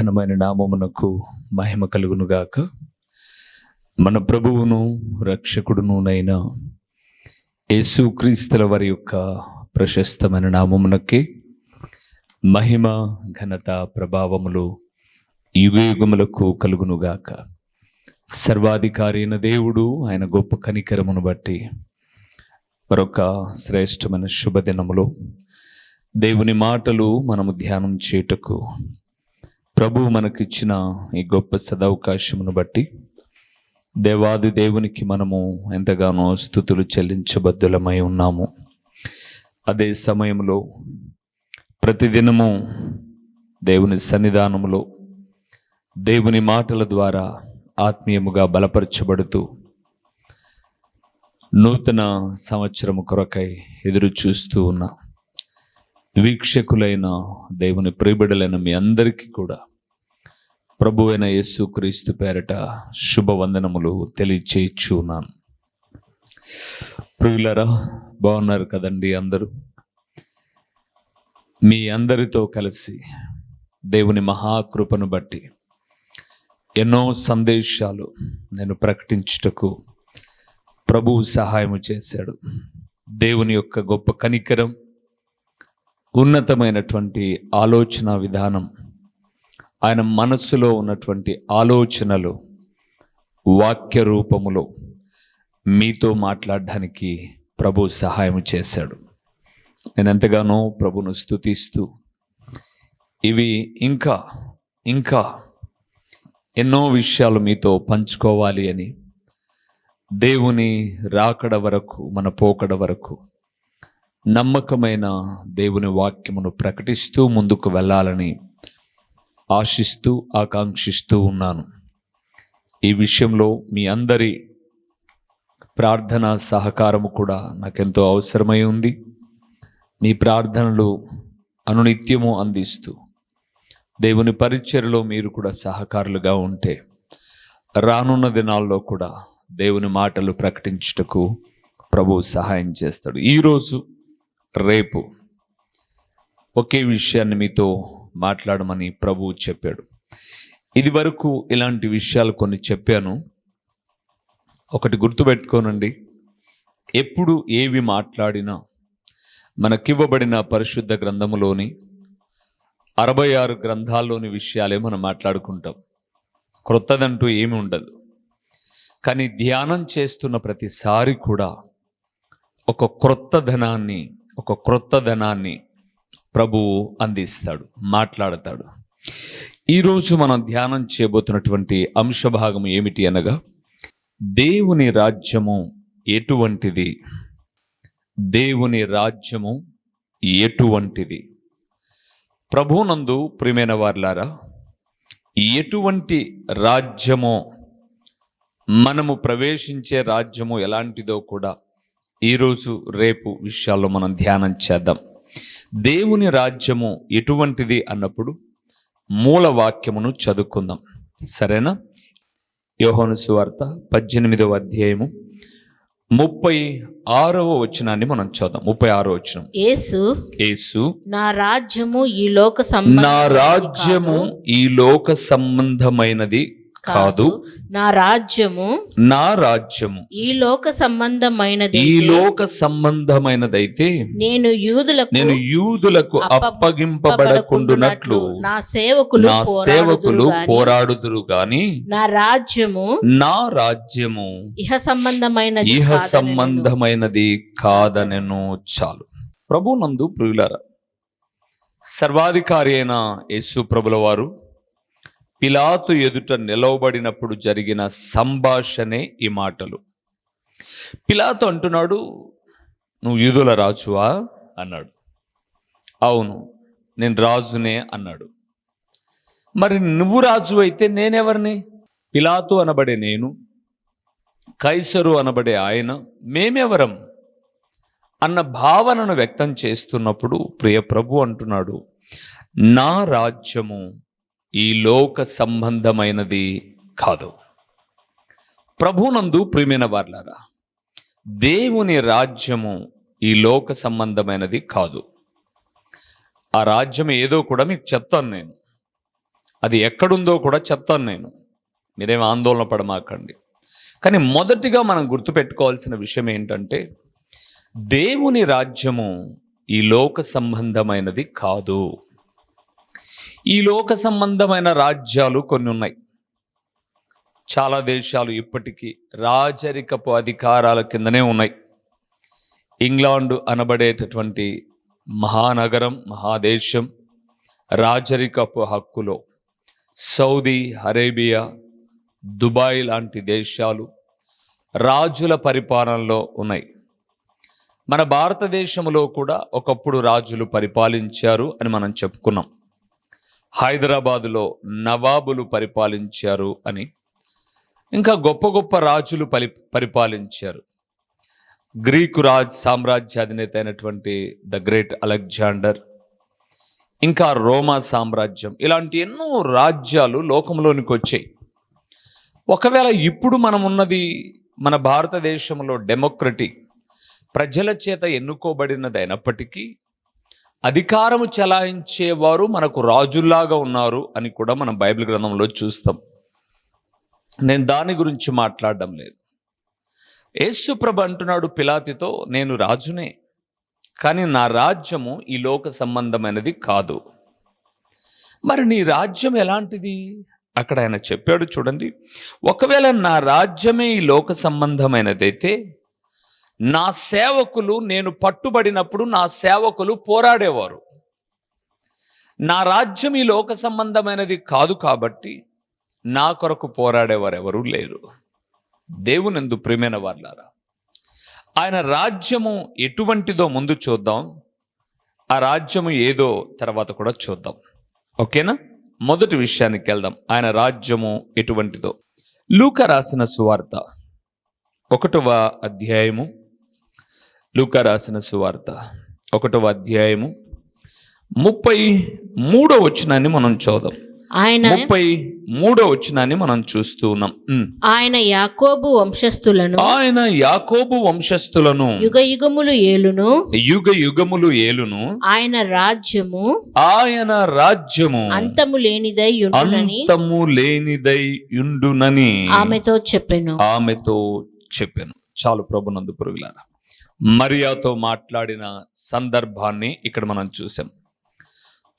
ఘనమైన నామమునకు మహిమ కలుగునుగాక. మన ప్రభువును రక్షకుడునునైన యేసుక్రీస్తుల వారి యొక్క ప్రశస్తమైన నామమునకి మహిమ ఘనత ప్రభావములు యుగయుగములకు కలుగునుగాక. సర్వాధికారి అయిన దేవుడు ఆయన గొప్ప కనికరమును బట్టి మరొక శ్రేష్టమైన శుభదినములో దేవుని మాటలు మనము ధ్యానం చేయుటకు ప్రభు మనకిచ్చిన ఈ గొప్ప సదవకాశమును బట్టి దేవాది దేవునికి మనము ఎంతగానో స్థుతులు చెల్లించబద్దులమై ఉన్నాము. అదే సమయంలో ప్రతిదినము దేవుని సన్నిధానములో దేవుని మాటల ద్వారా ఆత్మీయముగా బలపరచబడుతూ నూతన సంవత్సరము కొరకై ఎదురు చూస్తూ ఉన్న వీక్షకులైన దేవుని ప్రియబిడలైన మీ అందరికీ కూడా ప్రభు అయిన యేసు క్రీస్తు పేరట శుభవందనములు తెలియచేయుచున్నాను. ప్రియులరా బాగున్నారు కదండి అందరూ? మీ అందరితో కలిసి దేవుని మహాకృపను బట్టి ఎన్నో సందేశాలు నేను ప్రకటించుటకు ప్రభువు సహాయము చేశాడు. దేవుని యొక్క గొప్ప కనికరం ఉన్నతమైనటువంటి ఆలోచన విధానం ఆయన మనస్సులో ఉన్నటువంటి ఆలోచనలు వాక్య రూపములో మీతో మాట్లాడడానికి ప్రభు సహాయం చేశాడు. నేను ఎంతగానో ప్రభును స్తుతిస్తూ ఇవి ఇంకా ఇంకా ఎన్నో విషయాలు మీతో పంచుకోవాలి అని దేవుని రాకడ వరకు మన పోకడ వరకు నమ్మకమైన దేవుని వాక్యమును ప్రకటిస్తూ ముందుకు వెళ్ళాలని ఆశిస్తూ ఆకాంక్షిస్తూ ఉన్నాను. ఈ విషయంలో మీ అందరి ప్రార్థన సహకారము కూడా నాకెంతో అవసరమై ఉంది. మీ ప్రార్థనలు అనునిత్యము అందిస్తూ దేవుని పరిచయలో మీరు కూడా సహకారులుగా ఉంటే రానున్న దినాల్లో కూడా దేవుని మాటలు ప్రకటించుటకు ప్రభు సహాయం చేస్తాడు. ఈరోజు రేపు ఒకే విషయాన్ని మీతో మాట్లాడమని ప్రభువు చెప్పాడు. ఇది వరకు ఇలాంటి విషయాలు కొన్ని చెప్పాను. ఒకటి గుర్తుపెట్టుకోనండి ఎప్పుడు ఏవి మాట్లాడినా మనకివ్వబడిన పరిశుద్ధ గ్రంథములోని అరవై ఆరు గ్రంథాల్లోని విషయాలే మనం మాట్లాడుకుంటాం. క్రొత్తదంటూ ఏమి ఉండదు. కానీ ధ్యానం చేస్తున్న ప్రతిసారి కూడా ఒక క్రొత్త ధనాన్ని ఒక క్రొత్త ధనాన్ని ప్రభువు అందిస్తాడు మాట్లాడతాడు. ఈరోజు మనం ధ్యానం చేయబోతున్నటువంటి అంశ భాగం ఏమిటి అనగా దేవుని రాజ్యము ఎటువంటిది? దేవుని రాజ్యము ఎటువంటిది? ప్రభునందు ప్రియమైన వార్లారా ఎటువంటి రాజ్యమో మనము ప్రవేశించే రాజ్యము ఎలాంటిదో కూడా ఈరోజు రేపు విషయాల్లో మనం ధ్యానం చేద్దాం. దేవుని రాజ్యము ఎటువంటిది అన్నప్పుడు మూల వాక్యమును చదువుకుందాం. సరేనా? యోహోను సువార్త పద్దెనిమిదవ అధ్యాయము ముప్పై ఆరవ వచనాన్ని మనం చూద్దాం ముప్పై ఆరో వచనం. యేసు యేసు నా రాజ్యము ఈ లోక సంబంధ నా రాజ్యము ఈ లోక సంబంధమైనది కాదు. నా రాజ్యము నా రాజ్యము. ఈ లోక సంబంధమైనది ఈ లోక సంబంధమైనదైతే నేను యూదులకు నేను యూదులకు అప్పగింపబడకుండునట్లు నా సేవకులు నా సేవకులు పోరాడుదురు గాని నా రాజ్యము నా రాజ్యము ఇహ సంబంధమైనది ఇహ. సంబంధమైనది కాదనెను చాలు. ప్రభు నందు ప్రియులారా సర్వాధికారి అయిన యేసు ప్రభుల వారు పిలాతు ఎదుట నిలవబడినప్పుడు జరిగిన సంభాషణే ఈ మాటలు. పిలాతు అంటున్నాడు నువ్వు యూదుల రాజువా? అన్నాడు. అవును నేను రాజునే అన్నాడు. మరి నువ్వు రాజు అయితే నేనెవరిని? పిలాతు అనబడే నేను కైసరు అనబడే ఆయన మేమెవరం? అన్న భావనను వ్యక్తం చేస్తున్నప్పుడు ప్రియ ప్రభు అంటున్నాడు నా రాజ్యము ఈ లోక సంబంధమైనది కాదు. ప్రభునందు ప్రియమైన వార్లారా దేవుని రాజ్యము ఈ లోక సంబంధమైనది కాదు. ఆ రాజ్యం ఏదో కూడా మీకు చెప్తాను నేను. అది ఎక్కడుందో కూడా చెప్తాను నేను. మీరేం ఆందోళన పడమాకండి. కానీ మొదటిగా మనం గుర్తుపెట్టుకోవాల్సిన విషయం ఏంటంటే దేవుని రాజ్యము ఈ లోక సంబంధమైనది కాదు. ఈ లోక సంబంధమైన రాజ్యాలు కొన్ని ఉన్నాయి. చాలా దేశాలు ఇప్పటికీ రాజరికపు అధికారాల కిందనే ఉన్నాయి. ఇంగ్లాండు అనబడేటటువంటి మహానగరం మహాదేశం రాజరికపు హక్కులో సౌదీ అరేబియా దుబాయ్ లాంటి దేశాలు రాజుల పరిపాలనలో ఉన్నాయి. మన భారతదేశంలో కూడా ఒకప్పుడు రాజులు పరిపాలించారు అని మనం చెప్పుకున్నాం. హైదరాబాదులో నవాబులు పరిపాలించారు అని. ఇంకా గొప్ప గొప్ప రాజులు పరి పరిపాలించారు. గ్రీకు రాజ్ సామ్రాజ్య అధినేత అయినటువంటి ద గ్రేట్ అలెగ్జాండర్. ఇంకా రోమా సామ్రాజ్యం. ఇలాంటి ఎన్నో రాజ్యాలు లోకంలోనికి వచ్చాయి. ఒకవేళ ఇప్పుడు మనం ఉన్నది మన భారతదేశంలో డెమోక్రటీ ప్రజల చేత ఎన్నుకోబడినది అయినప్పటికీ అధికారము చెలాయించేవారు మనకు రాజుల్లాగా ఉన్నారు అని కూడా మనం బైబిల్ గ్రంథంలో చూస్తాం. నేను దాని గురించి మాట్లాడడం లేదు. యేసుప్రభ అంటున్నాడు పిలాతితో నేను రాజునే కానీ నా రాజ్యము ఈ లోక సంబంధమైనది కాదు. మరి నీ రాజ్యం ఎలాంటిది? అక్కడ ఆయన చెప్పాడు చూడండి. ఒకవేళ నా రాజ్యమే ఈ లోక సంబంధమైనదైతే నా సేవకులు నేను పట్టుబడినప్పుడు నా సేవకులు పోరాడేవారు. నా రాజ్యం ఈ లోక సంబంధమైనది కాదు కాబట్టి నా కొరకు పోరాడేవారు ఎవరూ లేరు. దేవునందు ప్రియమైన వాళ్ళారా ఆయన రాజ్యము ఎటువంటిదో ముందు చూద్దాం ఆ రాజ్యము ఏదో తర్వాత కూడా చూద్దాం. ఓకేనా? మొదటి విషయానికి వెళ్దాం ఆయన రాజ్యము ఎటువంటిదో. లూక రాసిన సువార్త ఒకటవ అధ్యాయము లూక రాసిన సువార్త ఒకటవ అధ్యాయము ముప్పై మూడో వచనాన్ని మనం చూద్దాం ఆయన ముప్పై మూడో వచనాన్ని మనం చూస్తూ ఉన్నాం. ఆయన యాకోబు వంశస్థులను ఆయన యాకోబు వంశస్థులను యుగ యుగములు ఏలును యుగ యుగములు ఏలును ఆయన రాజ్యము ఆయన రాజ్యము అంతము లేనిదై ఉండునని అంతము లేనిదై యుండునని ఆమెతో చెప్పెను. ఆమెతో చెప్పాను. చాలు ప్రభునందు పురుగులారా. మరియాతో మాట్లాడిన సందర్భాన్ని ఇక్కడ మనం చూసాం.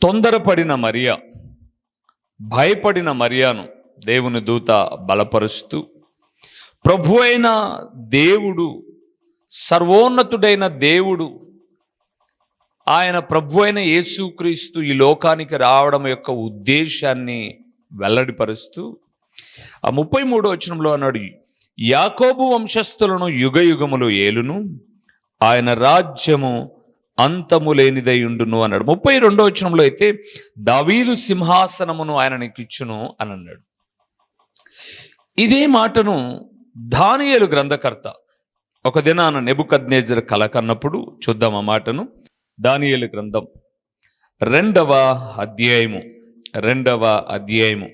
తొందరపడిన మరియా భయపడిన మరియాను దేవుని దూత బలపరుస్తూ ప్రభు అయిన దేవుడు సర్వోన్నతుడైన దేవుడు ఆయన ప్రభు అయిన యేసుక్రీస్తు ఈ లోకానికి రావడం యొక్క ఉద్దేశాన్ని వెల్లడిపరుస్తూ ఆ ముప్పై మూడో వచనంలో అన్నాడు యాకోబు వంశస్థులను యుగ యుగములు ఏలును ఆయన రాజ్యము అంతము లేనిదై ఉండును అన్నాడు. ముప్పై రెండో వచనంలో అయితే దావీదు సింహాసనమును ఆయన నీకిచ్చును అని అన్నాడు. ఇదే మాటను దానియలు గ్రంథకర్త ఒక దినాన నెబుకద్నేజర్ కల కన్నప్పుడు చూద్దాం ఆ మాటను. దానియలు గ్రంథం రెండవ అధ్యాయము రెండవ అధ్యాయము.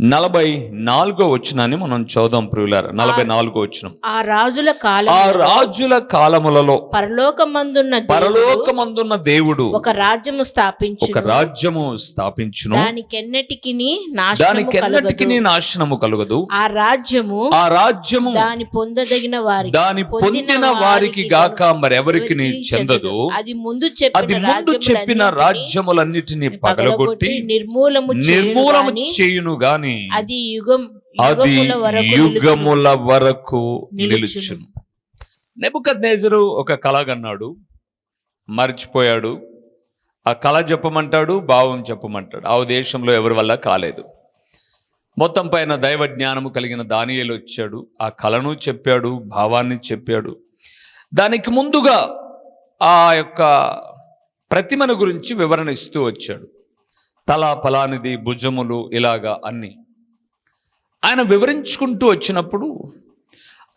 నలభై నాలుగో వచనాన్ని మనం చూద్దాం ప్రియులార. నలభై నాలుగో వచనం. ఆ రాజుల ఆ కాలం రాజుల కాలములలో పరలోకమందున్న దేవుడు పరలోకమందున్న దేవుడు ఒక రాజ్యము స్థాపించు ఒక రాజ్యము స్థాపించును. దానికెన్నటికి నాశనము దానికి ఎన్నటికి కలగదు. నాశనము కలుగదు. ఆ రాజ్యము ఆ రాజ్యము దాని పొందదగిన వారికి దాని పొందిన వారికి గాక మరెవరికి చెందదు. అది ముందు అది చెప్పిన ముందు చెప్పిన రాజ్యములన్నిటినీ రాజ్యములన్నిటినీ పగలగొట్టి నిర్మూలము నిర్మూలము చేయును గాని గాని అది యుగం అది యుగముల వరకు నిలుచును. నెబుకద్నేజరు ఒక కలగన్నాడు మర్చిపోయాడు. ఆ కళ చెప్పమంటాడు భావం చెప్పమంటాడు. ఆ దేశంలో ఎవరి వల్ల కాలేదు. మొత్తం పైన దైవ జ్ఞానము కలిగిన దానియేలు వచ్చాడు. ఆ కళను చెప్పాడు భావాన్ని చెప్పాడు. దానికి ముందుగా ఆ యొక్క ప్రతిమను గురించి వివరణ ఇస్తూ వచ్చాడు. తల ఫలానిది భుజములు ఇలాగా అన్నీ. ఆయన వివరించుకుంటూ వచ్చినప్పుడు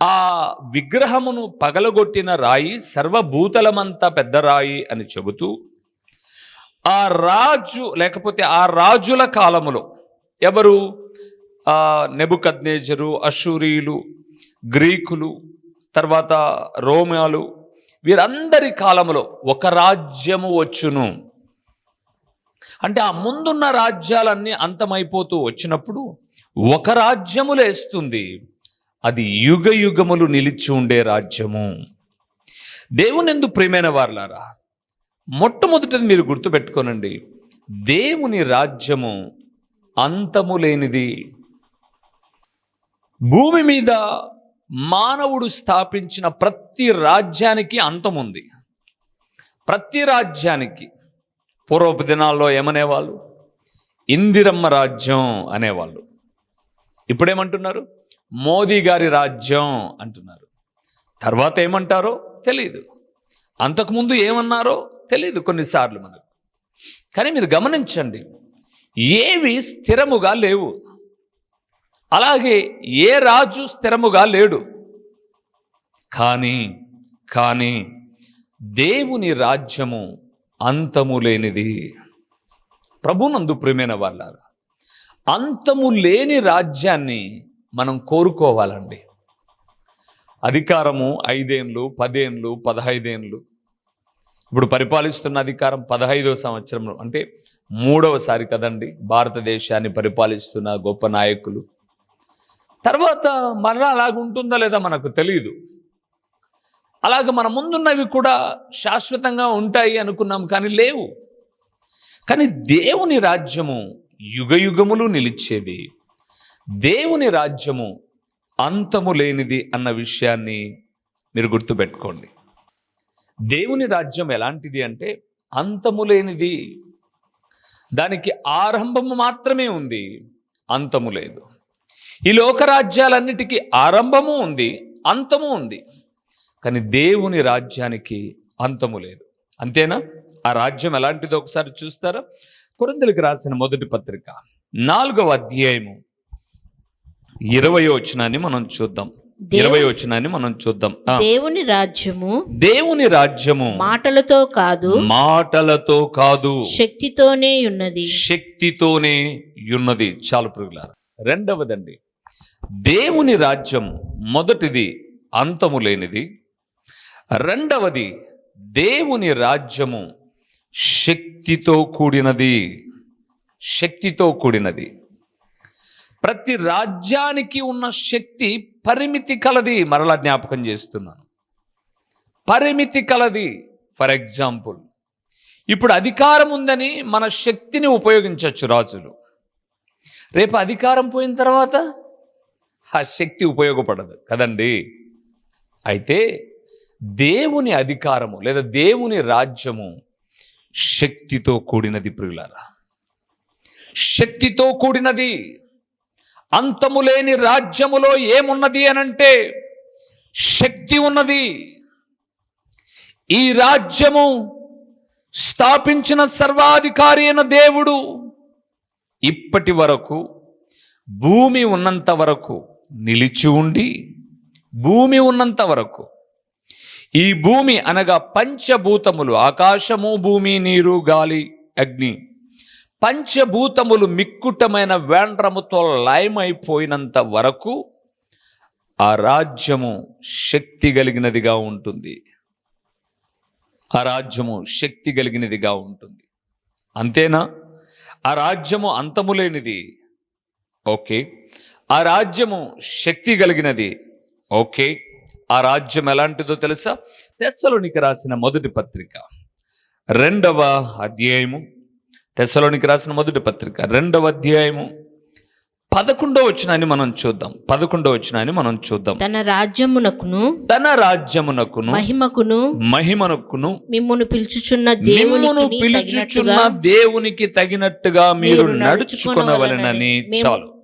ఆ విగ్రహమును పగలగొట్టిన రాయి సర్వభూతలమంతా పెద్ద రాయి అని చెబుతూ ఆ రాజు లేకపోతే ఆ రాజుల కాలములో ఎవరు? ఆ నెబుకద్నేజరు అశూరియులు గ్రీకులు తర్వాత రోమాలు వీరందరి కాలములో ఒక రాజ్యము వచ్చును. అంటే ఆ ముందున్న రాజ్యాలన్నీ అంతమైపోతూ వచ్చినప్పుడు ఒక రాజ్యము లేస్తుంది. అది యుగ యుగములు నిలిచి ఉండే రాజ్యము. దేవునెందు ప్రియమైన వారులారా మొట్టమొదటిది మీరు గుర్తుపెట్టుకోనండి. దేవుని రాజ్యము అంతము లేనిది. భూమి మీద మానవుడు స్థాపించిన ప్రతి రాజ్యానికి అంతముంది. ప్రతి రాజ్యానికి పూర్వపు దినాల్లో ఏమనేవాళ్ళు? ఇందిరమ్మ రాజ్యం అనేవాళ్ళు. ఇప్పుడేమంటున్నారు? మోదీ గారి రాజ్యం అంటున్నారు. తర్వాత ఏమంటారో తెలియదు అంతకుముందు ఏమన్నారో తెలియదు కొన్నిసార్లు మనకు. కానీ మీరు గమనించండి ఏవి స్థిరముగా లేవు. అలాగే ఏ రాజు స్థిరముగా లేడు. కానీ కానీ దేవుని రాజ్యము అంతము లేనిది ప్రభునందు ప్రేమైన వాళ్ళారా? అంతము లేని రాజ్యాన్ని మనం కోరుకోవాలండి. అధికారము ఐదేండ్లు పదేండ్లు పదహైదేండ్లు. ఇప్పుడు పరిపాలిస్తున్న అధికారం పదహైదవ సంవత్సరంలో అంటే మూడవసారి కదండి భారతదేశాన్ని పరిపాలిస్తున్న గొప్ప నాయకులు. తర్వాత మరలా అలాగుంటుందా లేదా మనకు తెలియదు అలాగే మన ముందున్నవి కూడా శాశ్వతంగా ఉంటాయి అనుకున్నాం కానీ లేవు. కానీ దేవుని రాజ్యము యుగయుగములు నిలిచేది దేవుని రాజ్యము అంతము లేనిది అన్న విషయాన్ని మీరు గుర్తుపెట్టుకోండి. దేవుని రాజ్యం ఎలాంటిది అంటే అంతము లేనిది. దానికి ఆరంభము మాత్రమే ఉంది అంతము లేదు. ఈ లోకరాజ్యాలన్నిటికీ ఆరంభము ఉంది అంతము ఉంది. కానీ దేవుని రాజ్యానికి అంతము లేదు. అంతేనా? ఆ రాజ్యం ఎలాంటిదో ఒకసారి చూస్తారా? కొరిందులకు రాసిన మొదటి పత్రిక నాలుగవ అధ్యాయము ఇరవై వచనాన్ని మనం చూద్దాం. ఇరవై వచనాన్ని మనం చూద్దాం. దేవుని రాజ్యము దేవుని రాజ్యము మాటలతో కాదు మాటలతో కాదు శక్తితోనే ఉన్నది. శక్తితోనే ఉన్నది. చాలు పురుగులారా రెండవదండి దేవుని రాజ్యం మొదటిది అంతము లేనిది రెండవది దేవుని రాజ్యము శక్తితో కూడినది. శక్తితో కూడినది. ప్రతి రాజ్యానికి ఉన్న శక్తి పరిమితి కలది మరలా జ్ఞాపకం చేస్తున్నాను. పరిమితి కలది. ఫర్ ఎగ్జాంపుల్ ఇప్పుడు అధికారం ఉందని మన శక్తిని ఉపయోగించవచ్చు రాజులు. రేపు అధికారం పోయిన తర్వాత ఆ శక్తి ఉపయోగపడదు కదండి. అయితే దేవుని అధికారము లేదా దేవుని రాజ్యము శక్తితో కూడినది ప్రియులారా. శక్తితో కూడినది. అంతము లేని రాజ్యములో ఏమున్నది అనంటే శక్తి ఉన్నది. ఈ రాజ్యము స్థాపించిన సర్వాధికారి అయిన దేవుడు ఇప్పటి వరకు భూమి ఉన్నంత వరకు నిలిచి ఉండి భూమి ఉన్నంత వరకు ఈ భూమి అనగా పంచభూతములు ఆకాశము భూమి నీరు గాలి అగ్ని. పంచభూతములు మిక్కుటమైన వేండ్రముతో లయమైపోయినంత వరకు ఆ రాజ్యము శక్తి కలిగినదిగా ఉంటుంది. ఆ రాజ్యము శక్తి కలిగినదిగా ఉంటుంది. అంతేనా? ఆ రాజ్యము అంతము లేనిది. ఓకే. ఆ రాజ్యము శక్తి కలిగినది. ఓకే. ఆ రాజ్యం ఎలాంటిదో తెలుసా? తెస్సలోనికి రాసిన మొదటి పత్రిక. రెండవ అధ్యాయము. తెస్సలోనికి రాసిన మొదటి పత్రిక. రెండవ అధ్యాయము. పదకొండవ వచ్చినాన్ని మనం చూద్దాం. పదకొండవ వచ్చినాన్ని మనం చూద్దాం. తన రాజ్యమునకును తన రాజ్యమునకును మహిమకును మహిమనకును మిమ్మును పిలుచుచున్న దేవునికి పిలుచుచున్న దేవునికి తగినట్టుగా మీరు నడుచుకొనవలెనని చాలు.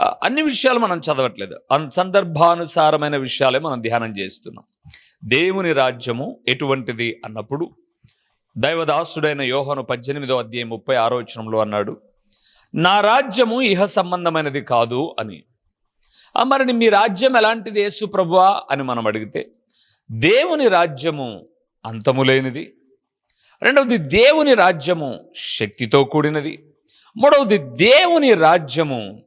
అన్ని విషయాలు మనం చదవట్లేదు. అన్- సందర్భానుసారమైన విషయాలే మనం ధ్యానం చేస్తున్నాం. దేవుని రాజ్యము ఎటువంటిది అన్నప్పుడు దైవదాసుడైన యోహను పద్దెనిమిదో అధ్యాయం ముప్పై ఆరో వచనంలో అన్నాడు నా రాజ్యము ఇహ సంబంధమైనది కాదు అని. మరి మీ రాజ్యం ఎలాంటిది యేసు ప్రభువా అని మనం అడిగితే దేవుని రాజ్యము అంతము లేనిది రెండవది దేవుని రాజ్యము శక్తితో కూడినది మూడవది దేవుని రాజ్యము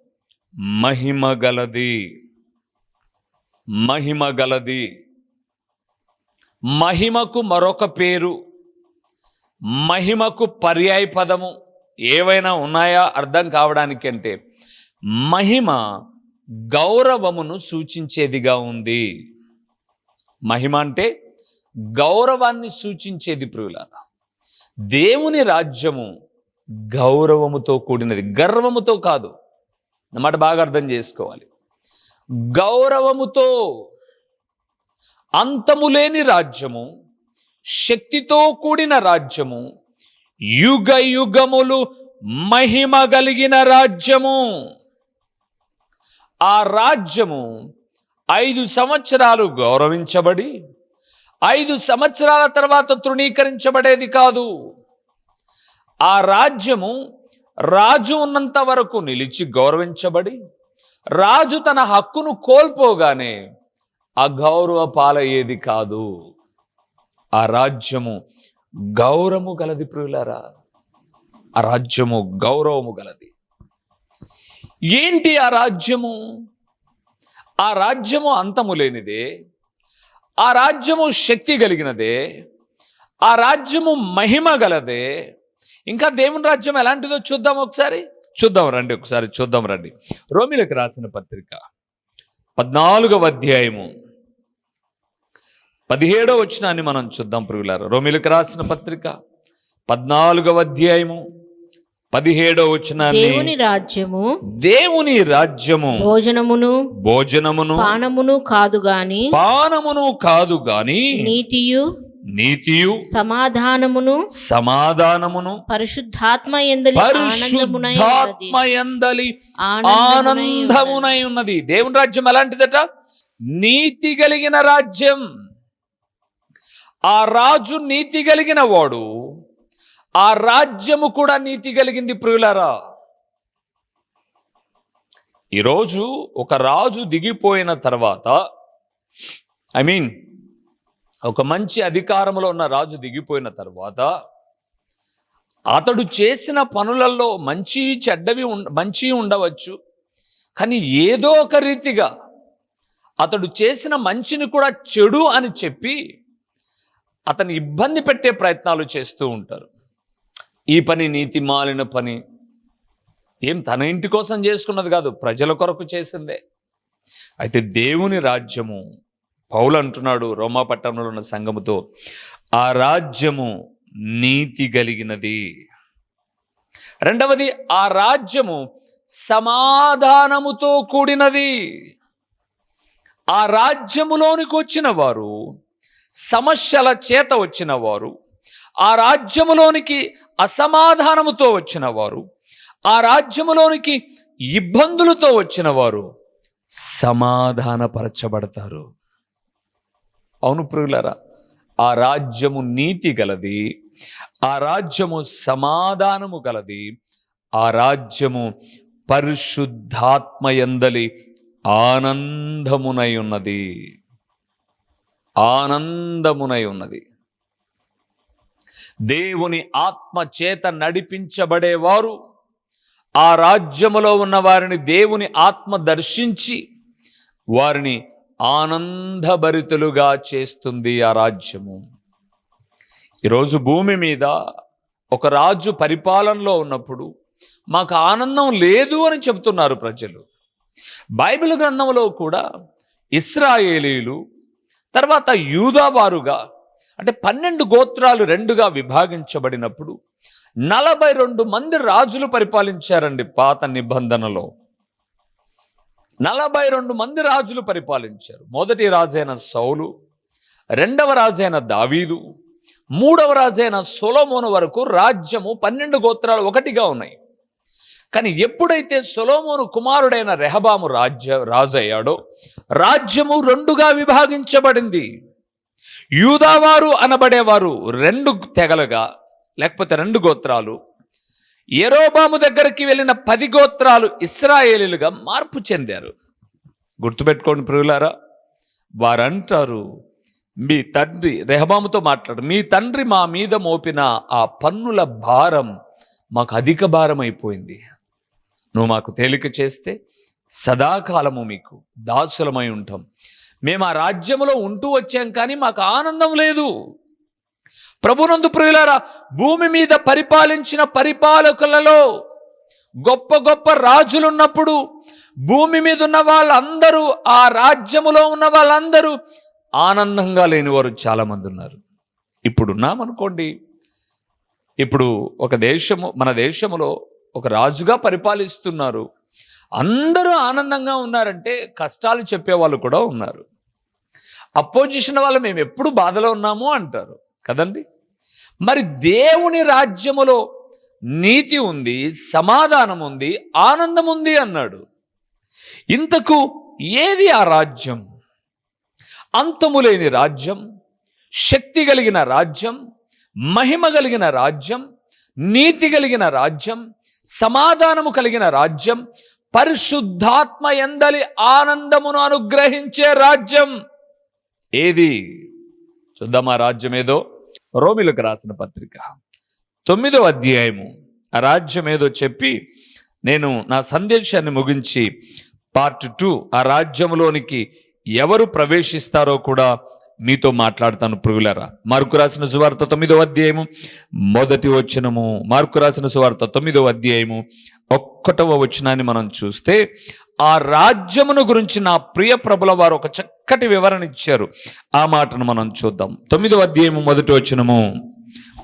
మహిమ గలది మహిమ గలది మహిమకు మరొక పేరు. మహిమకు పర్యాయ పదము. ఏవైనా ఉన్నాయా? అర్థం కావడానికి అంటే మహిమ గౌరవమును సూచించేదిగా ఉంది. మహిమ అంటే గౌరవాన్ని సూచించేది ప్రియులారా. దేవుని రాజ్యము గౌరవముతో కూడినది. గర్వముతో కాదు. అన్నమాట బాగా అర్థం చేసుకోవాలి. గౌరవముతో అంతము లేని రాజ్యము శక్తితో కూడిన రాజ్యము యుగ యుగములు మహిమ కలిగిన రాజ్యము. ఆ రాజ్యము ఐదు సంవత్సరాలు గౌరవించబడి ఐదు సంవత్సరాల తర్వాత తృణీకరించబడేది కాదు. ఆ రాజ్యము రాజు ఉన్నంత వరకు నిలిచి గౌరవించబడి రాజు తన హక్కును కోల్పోగానే అగౌరవ పాలయ్యేది కాదు. ఆ రాజ్యము గౌరవము గలది ప్రియులరా. ఆ రాజ్యము గౌరవము గలది. ఏంటి ఆ రాజ్యము? ఆ రాజ్యము అంతము లేనిదే ఆ రాజ్యము శక్తి కలిగినదే ఆ రాజ్యము మహిమ గలదే ఇంకా దేవుని రాజ్యం ఎలాంటిదో చూద్దాం ఒకసారి? చూద్దాం రండి ఒకసారి చూద్దాం రండి. రోమిలకు రాసిన పత్రిక పద్నాలుగవ అధ్యాయము. పదిహేడో వచనాన్ని మనం చూద్దాం పురుగులారు రోమిలకు రాసిన పత్రిక పద్నాలుగవ అధ్యాయము పదిహేడో వచనాన్ని దేవుని రాజ్యము దేవుని రాజ్యము భోజనమును భోజనమును పానమును కాదు గాని పానమును కాదు గాని నీతియు నీతియు సమాధానమును సమాధానమును పరిశుద్ధాత్మ ఎందలి ఆనందమునై ఉన్నది. పరిశుద్ధాత్మ ఎందలి ఆనందమునై ఉన్నది. ఆనందమునై ఉన్నది. దేవుని రాజ్యం ఎలాంటిదట? నీతి కలిగిన రాజ్యం. ఆ రాజు నీతి కలిగిన వాడు. ఆ రాజ్యము కూడా నీతి కలిగింది ప్రియులారా. ఈరోజు ఒక రాజు దిగిపోయిన తర్వాత ఐ మీన్ ఒక మంచి అధికారంలో ఉన్న రాజు దిగిపోయిన తర్వాత అతడు చేసిన పనులలో మంచి చెడ్డవి ఉండ మంచి ఉండవచ్చు. కానీ ఏదో ఒక రీతిగా అతడు చేసిన మంచిని కూడా చెడు అని చెప్పి అతని ఇబ్బంది పెట్టే ప్రయత్నాలు చేస్తూ ఉంటారు. ఈ పని నీతి మాలిన పని. ఏం తన ఇంటి కోసం చేసుకున్నది కాదు ప్రజల కొరకు చేసిందే. అయితే దేవుని రాజ్యము పౌలు అంటున్నాడు రోమా పట్టణంలో ఉన్న సంఘముతో ఆ రాజ్యము నీతి కలిగినది. రెండవది ఆ రాజ్యము సమాధానముతో కూడినది. ఆ రాజ్యములోనికి వచ్చిన వారు సమస్యల చేత వచ్చిన వారు ఆ రాజ్యములోనికి అసమాధానముతో వచ్చిన వారు ఆ రాజ్యములోనికి ఇబ్బందులతో వచ్చిన వారు సమాధానపరచబడతారు. అవును ప్రియులరా ఆ రాజ్యము నీతి గలది ఆ రాజ్యము సమాధానము గలది ఆ రాజ్యము పరిశుద్ధాత్మయందలి ఆనందమునై ఉన్నది. ఆనందమునై ఉన్నది. దేవుని ఆత్మ చేత నడిపించబడేవారు ఆ రాజ్యములో ఉన్న వారిని దేవుని ఆత్మ దర్శించి వారిని ఆనందభరితులుగా చేస్తుంది ఆ రాజ్యము. ఈరోజు భూమి మీద ఒక రాజు పరిపాలనలో ఉన్నప్పుడు మాకు ఆనందం లేదు అని చెబుతున్నారు ప్రజలు. బైబిల్ గ్రంథంలో కూడా ఇస్రాయేలీలు తర్వాత యూదావారుగా అంటే పన్నెండు గోత్రాలు రెండుగా విభాగించబడినప్పుడు నలభై రెండు మంది రాజులు పరిపాలించారండి పాత నిబంధనలో. నలభై రెండు మంది రాజులు పరిపాలించారు. మొదటి రాజైన సౌలు రెండవ రాజైన దావీదు మూడవ రాజైన సొలోమోను వరకు రాజ్యము పన్నెండు గోత్రాలు ఒకటిగా ఉన్నాయి. కానీ ఎప్పుడైతే సొలోమోను కుమారుడైన రెహబాము రాజ్య రాజయ్యాడో రాజ్యము రెండుగా విభాగించబడింది. యూదావారు అనబడేవారు రెండు తెగలుగా లేకపోతే రెండు గోత్రాలు ఎరోబాము దగ్గరికి వెళ్ళిన పది గోత్రాలు ఇస్రాయేలీలుగా మార్పు చెందారు. గుర్తుపెట్టుకోండి ప్రియులారా వారంటారు మీ తండ్రి రెహబాముతో మాట్లాడు మీ తండ్రి మా మీద మోపిన ఆ పన్నుల భారం మాకు అధిక భారం అయిపోయింది నువ్వు మాకు తేలిక చేస్తే సదాకాలము మీకు దాసులమై ఉంటాం. మేము ఆ రాజ్యములో ఉంటూ వచ్చాం కానీ మాకు ఆనందం లేదు. ప్రభునందు ప్రియులారా భూమి మీద పరిపాలించిన పరిపాలకులలో గొప్ప గొప్ప రాజులున్నప్పుడు భూమి మీద ఉన్న వాళ్ళందరూ ఆ రాజ్యములో ఉన్న వాళ్ళందరూ ఆనందంగా లేనివారు చాలామంది ఉన్నారు ఇప్పుడు ఉన్నామనుకోండి ఇప్పుడు ఒక దేశము మన దేశములో ఒక రాజుగా పరిపాలిస్తున్నారు. అందరూ ఆనందంగా ఉన్నారంటే కష్టాలు చెప్పేవాళ్ళు కూడా ఉన్నారు. అపోజిషన్ వాళ్ళు మేము ఎప్పుడు బాధలో ఉన్నాము అంటారు. కదండి? మరి దేవుని రాజ్యములో నీతి ఉంది సమాధానం ఉంది ఆనందం ఉంది అన్నాడు. ఇంతకు ఏది ఆ రాజ్యం? అంతము లేని రాజ్యం శక్తి కలిగిన రాజ్యం మహిమ కలిగిన రాజ్యం నీతి కలిగిన రాజ్యం సమాధానము కలిగిన రాజ్యం పరిశుద్ధాత్మ ఎందలి ఆనందమును అనుగ్రహించే రాజ్యం. ఏది? చూద్దాం ఆ రాజ్యం ఏదో. రోమిలకు రాసిన పత్రిక. తొమ్మిదో అధ్యాయము. ఆ రాజ్యం ఏదో చెప్పి నేను నా సందేశాన్ని ముగించి పార్ట్ టూ ఆ రాజ్యంలోనికి ఎవరు ప్రవేశిస్తారో కూడా మీతో మాట్లాడతాను పురుగులరా మార్కు రాసిన సువార్త తొమ్మిదో అధ్యాయము మొదటి వచనము. మార్కు రాసిన సువార్త తొమ్మిదో అధ్యాయము ఒక్కటవ వచనాన్ని మనం చూస్తే ఆ రాజ్యమును గురించి నా ప్రియ ప్రభుల వారు ఒక చక్కటి వివరణ ఇచ్చారు. ఆ మాటను మనం చూద్దాం. తొమ్మిదో అధ్యాయము మొదటి వచనము.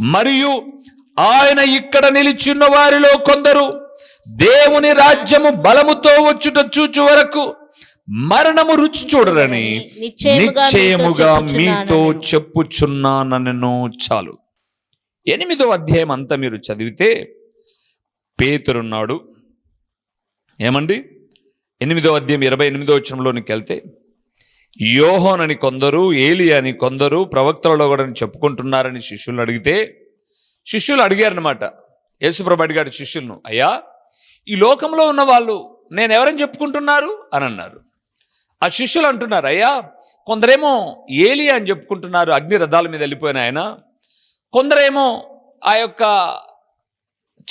మరియు ఆయన ఇక్కడ నిలిచిన్న వారిలో కొందరు దేవుని రాజ్యము బలముతో వచ్చుట చూచు వరకు మరణము రుచి చూడరని నిశ్చయముగా మీతో. చెప్పుచున్నానను. చాలు. ఎనిమిదో అధ్యాయం అంతా మీరు చదివితే పేతురున్నాడు. ఏమండి? ఎనిమిదో అధ్యాయం ఇరవై ఎనిమిదో వచ్చరంలోనికి వెళ్తే యోహోన్ అని కొందరు ఏలి అని కొందరు ప్రవక్తలలో కూడా చెప్పుకుంటున్నారని శిష్యులను అడిగితే శిష్యులు అడిగారనమాట యేసుప్రభు అడిగాడు శిష్యులను అయ్యా ఈ లోకంలో ఉన్న వాళ్ళు నేను ఎవరని చెప్పుకుంటున్నారు? అని అన్నారు. ఆ శిష్యులు అంటున్నారు అయ్యా కొందరేమో ఏలి అని చెప్పుకుంటున్నారు అగ్ని రథాల మీద వెళ్ళిపోయిన ఆయన. కొందరేమో ఆ యొక్క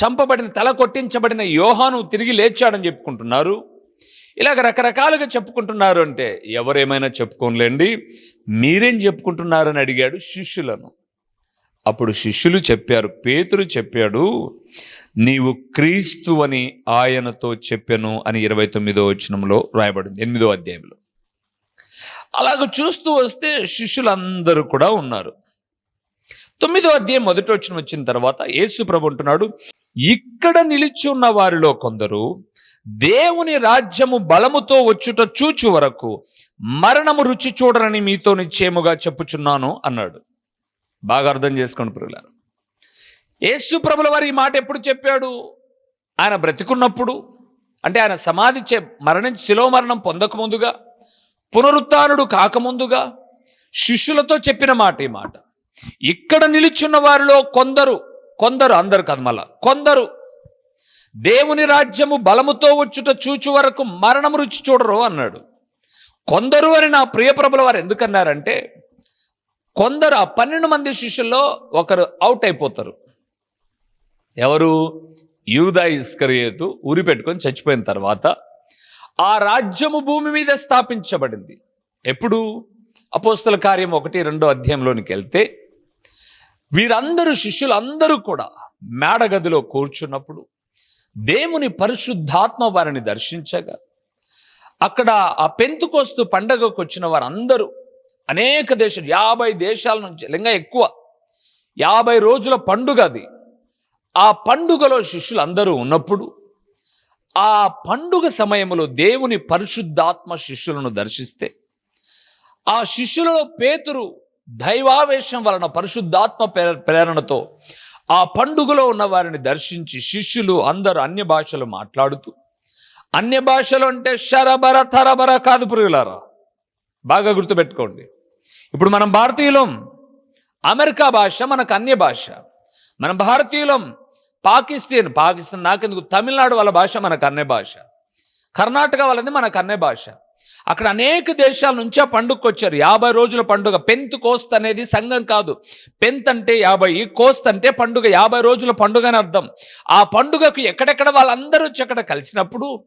చంపబడిన తల కొట్టించబడిన యోహాను తిరిగి లేచాడని చెప్పుకుంటున్నారు. ఇలాగ రకరకాలుగా చెప్పుకుంటున్నారు అంటే ఎవరేమైనా చెప్పుకోలేండి మీరేం చెప్పుకుంటున్నారని అడిగాడు శిష్యులను. అప్పుడు శిష్యులు చెప్పారు పేతురు చెప్పాడు నీవు క్రీస్తు అని ఆయనతో చెప్పెను అని ఇరవై తొమ్మిదో వచనంలో రాయబడింది ఎనిమిదో అధ్యాయంలో. అలాగ చూస్తూ వస్తే శిష్యులందరూ కూడా ఉన్నారు. తొమ్మిదో అధ్యాయం మొదటి వచ్చిన వచ్చిన తర్వాత యేసు ప్రభు అంటున్నాడు ఇక్కడ నిలిచి ఉన్న వారిలో కొందరు దేవుని రాజ్యము బలముతో వచ్చుట చూచు వరకు మరణము రుచి చూడరని మీతో నిశ్చయముగా చెప్పుచున్నాను అన్నాడు. బాగా అర్థం చేసుకోండి ప్రియులారు. యేసు ప్రభుల వారి ఈ మాట ఎప్పుడు చెప్పాడు? ఆయన బ్రతికున్నప్పుడు అంటే ఆయన సమాధి చే మరణించి శిలో మరణం పొందకముందుగా పునరుత్నుడు కాకముందుగా శిష్యులతో చెప్పిన మాట ఈ మాట. ఇక్కడ నిలుచున్న వారిలో కొందరు కొందరు అందరు కదమల కొందరు దేవుని రాజ్యము బలముతో వచ్చుట చూచు వరకు మరణము రుచి చూడరు అన్నాడు. కొందరు అని నా ప్రియప్రభుల వారు ఎందుకన్నారంటే కొందరు ఆ పన్నెండు మంది శిష్యుల్లో ఒకరు అవుట్ అయిపోతారు. ఎవరు? యూదా ఇస్కరియేతు ఊరి పెట్టుకొని చచ్చిపోయిన తర్వాత ఆ రాజ్యము భూమి మీద స్థాపించబడింది. ఎప్పుడు? అపోస్తుల కార్యం ఒకటి రెండో అధ్యాయంలోనికి వెళ్తే వీరందరూ శిష్యులందరూ కూడా మేడగదిలో కూర్చున్నప్పుడు దేవుని పరిశుద్ధాత్మ వారిని దర్శించగా అక్కడ ఆ పెంతుకోస్తు పండగకు వచ్చిన వారందరూ అనేక దేశాలు యాభై దేశాల నుంచి లింగ ఎక్కువ యాభై రోజుల పండుగ అది. ఆ పండుగలో శిష్యులు అందరూ ఉన్నప్పుడు ఆ పండుగ సమయంలో దేవుని పరిశుద్ధాత్మ శిష్యులను దర్శిస్తే ఆ శిష్యులలో పేతురు దైవావేశం వలన పరిశుద్ధాత్మ ప్రేరణతో ఆ పండుగలో ఉన్న వారిని దర్శించి శిష్యులు అందరూ అన్య భాషలు మాట్లాడుతూ అన్య భాషలు అంటే శరబర తరబర కాదు పురుగులారా బాగా గుర్తుపెట్టుకోండి. ఇప్పుడు మనం భారతీయులం అమెరికా భాష మనకు అన్య భాష. మన భారతీయులం పాకిస్తాన్ పాకిస్తాన్ నాకెందుకు తమిళనాడు వాళ్ళ భాష మనకు అన్య భాష. కర్ణాటక వాళ్ళది మనకు అన్య భాష. అక్కడ అనేక దేశాల నుంచి ఆ పండుగకు వచ్చారు యాభై రోజుల పండుగ. పెంత్ కోస్త అనేది సంఘం కాదు. పెంత్ అంటే యాభై కోస్త అంటే పండుగ. యాభై రోజుల పండుగ అని అర్థం. ఆ పండుగకు ఎక్కడెక్కడ వాళ్ళందరూ వచ్చి అక్కడ కలిసినప్పుడు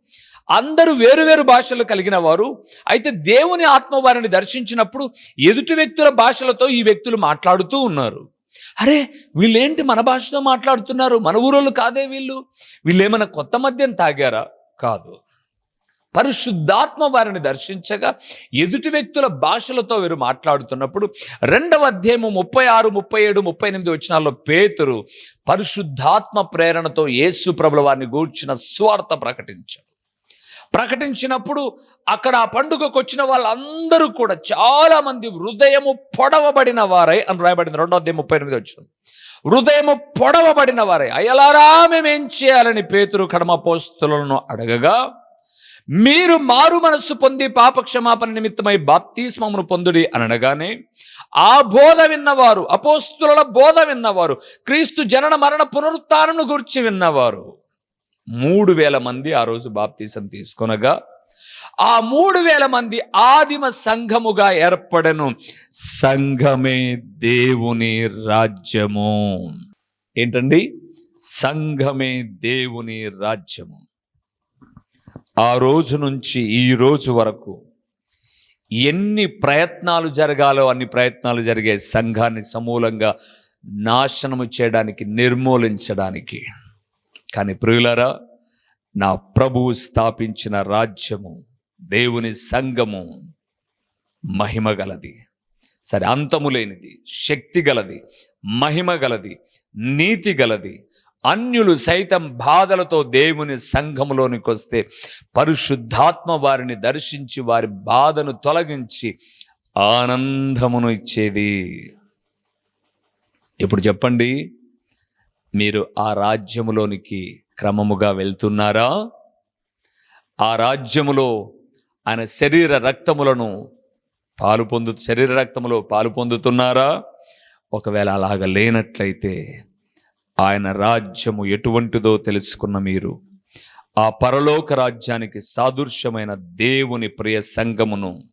అందరూ వేరువేరు భాషలు కలిగిన వారు. అయితే దేవుని ఆత్మ వారిని దర్శించినప్పుడు ఎదుటి వ్యక్తుల భాషలతో ఈ వ్యక్తులు మాట్లాడుతూ ఉన్నారు. అరే వీళ్ళేంటి మన భాషతో మాట్లాడుతున్నారు? మన ఊరోళ్ళు కాదే వీళ్ళు? వీళ్ళేమైనా కొత్త మద్యం తాగారా? కాదు. పరిశుద్ధాత్మ వారిని దర్శించగా ఎదుటి వ్యక్తుల భాషలతో వీరు మాట్లాడుతున్నప్పుడు రెండవ అధ్యాయము ముప్పై ఆరు ముప్పై ఏడు ముప్పై ఎనిమిది వచ్చినాల్లో పేతురు పరిశుద్ధాత్మ ప్రేరణతో యేసు ప్రభుల వారిని గూర్చిన స్వార్థ ప్రకటించాడు. ప్రకటించినప్పుడు అక్కడ ఆ పండుగకు వచ్చిన వాళ్ళందరూ కూడా చాలా మంది హృదయము పొడవబడిన వారై అని రాయబడింది రెండో అధ్యాయం ముప్పై ఎనిమిది వచ్చింది హృదయము పొడవబడిన వారే అయలారా మేమేం చేయాలని పేతురు కడమ పోస్తులను అడగగా మీరు మారు మనస్సు పొంది పాప క్షమాపణ నిమిత్తమై బాప్తిస్మమును పొందుడి అని అనగానే ఆ బోధ విన్నవారు అపోస్తుల బోధ విన్నవారు క్రీస్తు జనన మరణ పునరుత్నను గురించి విన్నవారు. మూడు వేల మంది ఆ రోజు బాప్తీసం తీసుకొనగా ఆ మూడు వేల మంది ఆదిమ సంఘముగా ఏర్పడను. సంఘమే దేవుని రాజ్యము. ఏంటండి? సంఘమే దేవుని రాజ్యము. ఆ రోజు నుంచి ఈ రోజు వరకు ఎన్ని ప్రయత్నాలు జరగాలో అన్ని ప్రయత్నాలు జరిగే సంఘాన్ని సమూలంగా నాశనము చేయడానికి నిర్మూలించడానికి. కానీ ప్రియులరా నా ప్రభువు స్థాపించిన రాజ్యము దేవుని సంఘము మహిమ గలది. సరే అంతము లేనిది శక్తి గలది మహిమ గలది నీతి గలది అన్యులు సైతం బాధలతో దేవుని సంఘములోనికి వస్తే పరిశుద్ధాత్మ వారిని దర్శించి వారి బాధను తొలగించి ఆనందమును ఇచ్చేది. ఇప్పుడు చెప్పండి మీరు ఆ రాజ్యములోనికి క్రమముగా వెళ్తున్నారా? ఆ రాజ్యములో ఆయన శరీర రక్తములను పాలు పొందు శరీర రక్తములో పాలు పొందుతున్నారా? ఒకవేళ అలాగ లేనట్లయితే ఆయన రాజ్యము ఎటువంటిదో తెలుసుకున్న మీరు. ఆ పరలోక రాజ్యానికి సాదృశ్యమైన దేవుని ప్రియ సంఘమును.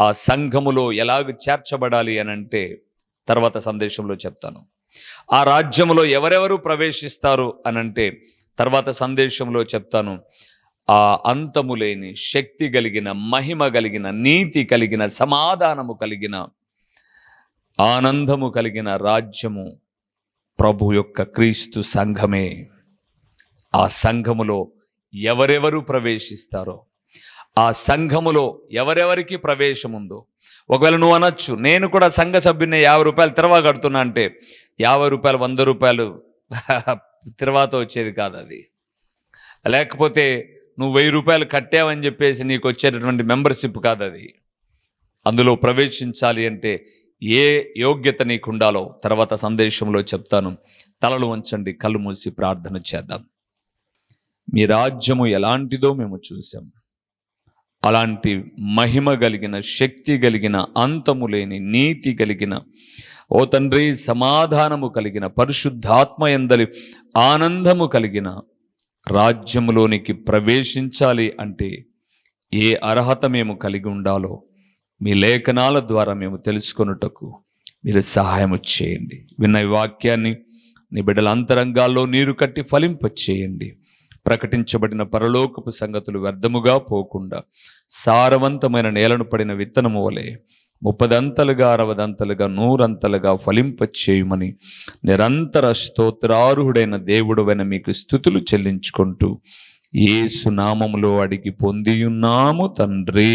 ఆ సంఘములో ఎలాగ చేర్చబడాలి అని అంటే తర్వాత సందేశంలో చెప్తాను. ఆ రాజ్యములో ఎవరెవరు ప్రవేశిస్తారు అనంటే తర్వాత సందేశంలో చెప్తాను. ఆ అంతము లేని శక్తి కలిగిన మహిమ కలిగిన నీతి కలిగిన సమాధానము కలిగిన ఆనందము కలిగిన రాజ్యము ప్రభు యొక్క క్రీస్తు సంఘమే. ఆ సంఘములో ఎవరెవరు ప్రవేశిస్తారో ఆ సంఘములో ఎవరెవరికి ప్రవేశం ఉందో ఒకవేళ నువ్వు అనొచ్చు నేను కూడా సంఘ సభ్యుని యాభై రూపాయలు తిరవా కడుతున్నా అంటే యాభై రూపాయలు వంద రూపాయలు తర్వాత వచ్చేది కాదు అది. లేకపోతే నువ్వు వెయ్యి రూపాయలు కట్టావని చెప్పేసి నీకు వచ్చేటటువంటి మెంబర్షిప్ కాదు అది. అందులో ప్రవేశించాలి అంటే ఏ యోగ్యత నీకు ఉండాలో తర్వాత సందేశంలో చెప్తాను. తలలు వంచండి కళ్ళు మూసి ప్రార్థన చేద్దాం. మీ రాజ్యము ఎలాంటిదో మేము చూసాం అలాంటి మహిమ కలిగిన శక్తి కలిగిన అంతము లేని నీతి కలిగిన ఓ తండ్రి సమాధానము కలిగిన పరిశుద్ధాత్మ ఎందలి ఆనందము కలిగిన రాజ్యములోనికి ప్రవేశించాలి అంటే ఏ అర్హత మేము కలిగి ఉండాలో మీ లేఖనాల ద్వారా మేము తెలుసుకొనుటకు మీరు సహాయం చేయండి. విన్న ఈ వాక్యాన్ని నీ బిడ్డల అంతరంగాల్లో నీరు కట్టి ఫలింపచేయండి ప్రకటించబడిన పరలోకపు సంగతులు వ్యర్థముగా పోకుండా సారవంతమైన నేలను పడిన విత్తనము వలె ముప్పదంతలుగా అరవదంతలుగా నూరంతలుగా ఫలింపచేయమని నిరంతర స్తోత్రార్హుడైన దేవుడువైన మీకు స్థుతులు చెల్లించుకుంటూ ఏసునామములో అడిగి పొందియున్నాము తండ్రి.